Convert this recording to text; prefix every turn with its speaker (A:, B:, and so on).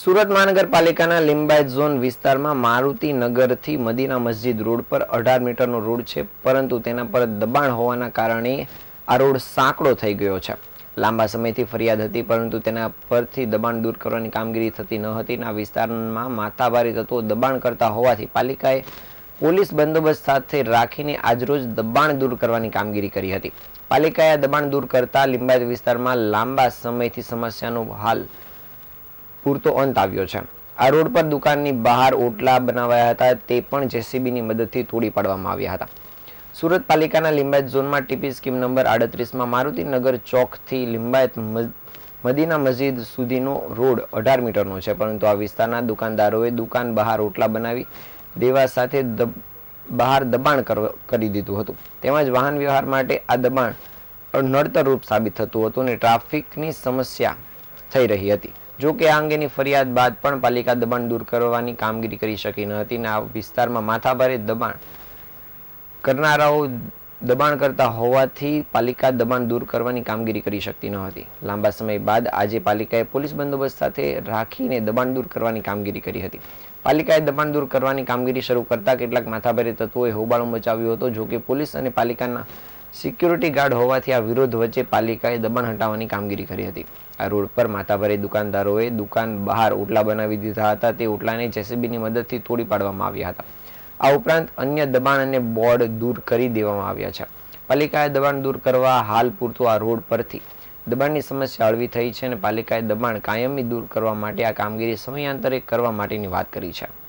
A: સુરત મહાનગરપાલિકાના લિંબાયત ઝોન વિસ્તારમાં મારુતિ નગરથી મદીના મસ્જિદ રોડ પર અઢાર મીટરનો રોડ છે, પરંતુ તેના પર દબાણ હોવાના કારણે આ રોડ સાંકડો થઈ ગયો છે. લાંબા સમયથી ફરિયાદ હતી, પરંતુ તેના પરથી દબાણ દૂર કરવાની કામગીરી થતી ન હતી આ વિસ્તારમાં માથાભારી તત્વો દબાણ કરતા હોવાથી પાલિકાએ પોલીસ બંદોબસ્ત સાથે રાખીને આજરોજ દબાણ દૂર કરવાની કામગીરી કરી હતી. પાલિકાએ દબાણ દૂર કરતા લિંબાયત વિસ્તારમાં લાંબા સમયથી સમસ્યાનો હાલ પૂરતો અંત આવ્યો છે. આ રોડ પર દુકાનની બહાર ઓટલા બનાવાયા હતા, તે પણ જેસીબીની મદદથી તોડી પાડવામાં આવ્યા હતા. સુરત પાલિકાના લિંબાયત ઝોનમાં ટીપી સ્કીમ નંબર આડત્રીસમાં મારુતિનગર ચોકથી લિંબાયત મદીના મસ્જિદ સુધીનો રોડ અઢાર મીટરનો છે, પરંતુ આ વિસ્તારના દુકાનદારોએ દુકાન બહાર ઓટલા બનાવી દેવા સાથે બહાર દબાણ કર- દીધું હતું. તેમજ વાહન વ્યવહાર માટે આ દબાણ નડતરરૂપ સાબિત થતું હતું અને ટ્રાફિકની સમસ્યા થઈ રહી હતી. જો કે આ અંગેની ફરિયાદ બાદ પણ પાલિકા દબાણ દૂર કરવાની કામગીરી કરી શકી ન હતી અને આ વિસ્તારમાં માથાભારે દબાણ કરનારાઓ દબાણ કરતા હોવાથી પાલિકા દબાણ દૂર કરવાની કામગીરી કરી શકતી ન હતી. લાંબા સમય બાદ આજે પાલિકાએ પોલીસ બંદોબસ્ત સાથે રાખીને દબાણ દૂર કરવાની કામગીરી કરી હતી. પાલિકાએ દબાણ દૂર કરવાની કામગીરી શરૂ કરતા કેટલાક માથાભારે તત્વોએ હોબાળો મચાવ્યો હતો, જો કે પોલીસ અને પાલિકાના સિક્યુરિટી ગાર્ડ હોવાથી આ વિરોધ વચ્ચે પાલિકાએ દબાણ હટાવવાની કામગીરી કરી હતી. આ રોડ પર માથાભારે દુકાનદારોએ દુકાન બહાર ઓટલા બનાવી દીધા હતા. તે ઓટલાને જેસીબીની મદદથી તોડી પાડવામાં આવ્યા હતા. આ ઉપરાંત અન્ય દબાણ અને બોર્ડ દૂર કરી દેવામાં આવ્યા છે. પાલિકાએ દબાણ દૂર કરવા હાલ પૂરતું આ રોડ પરથી. દબાણની સમસ્યા હળવી થઈ છે અને પાલિકાએ દબાણ કાયમી દૂર કરવા માટે આ કામગીરી સમયાંતરે કરવા માટેની વાત કરી છે.